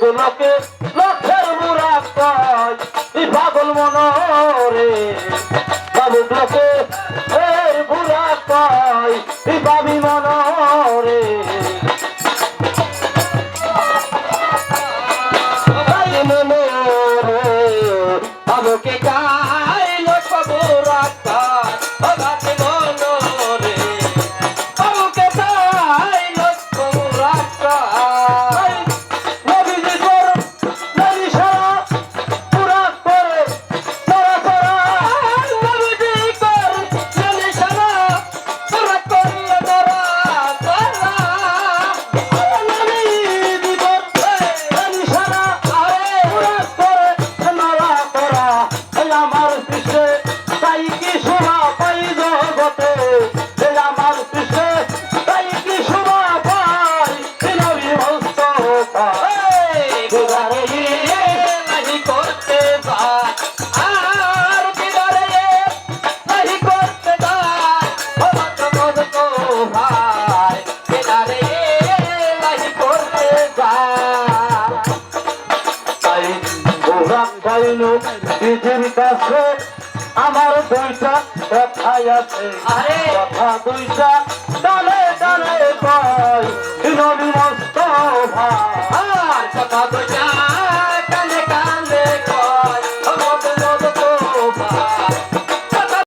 গুলোকে লক্ষের মুরাদ ই পাগল মনরে বাবুগুলোকে এর বুড়াদ পাই ই বাবি মনরে। বাবুকে কাজ রাম গাইল দিদির কাছে। আমার দুইটা কথাই আছে। কথা দুইটা। ডালে ডালে পাই নবীন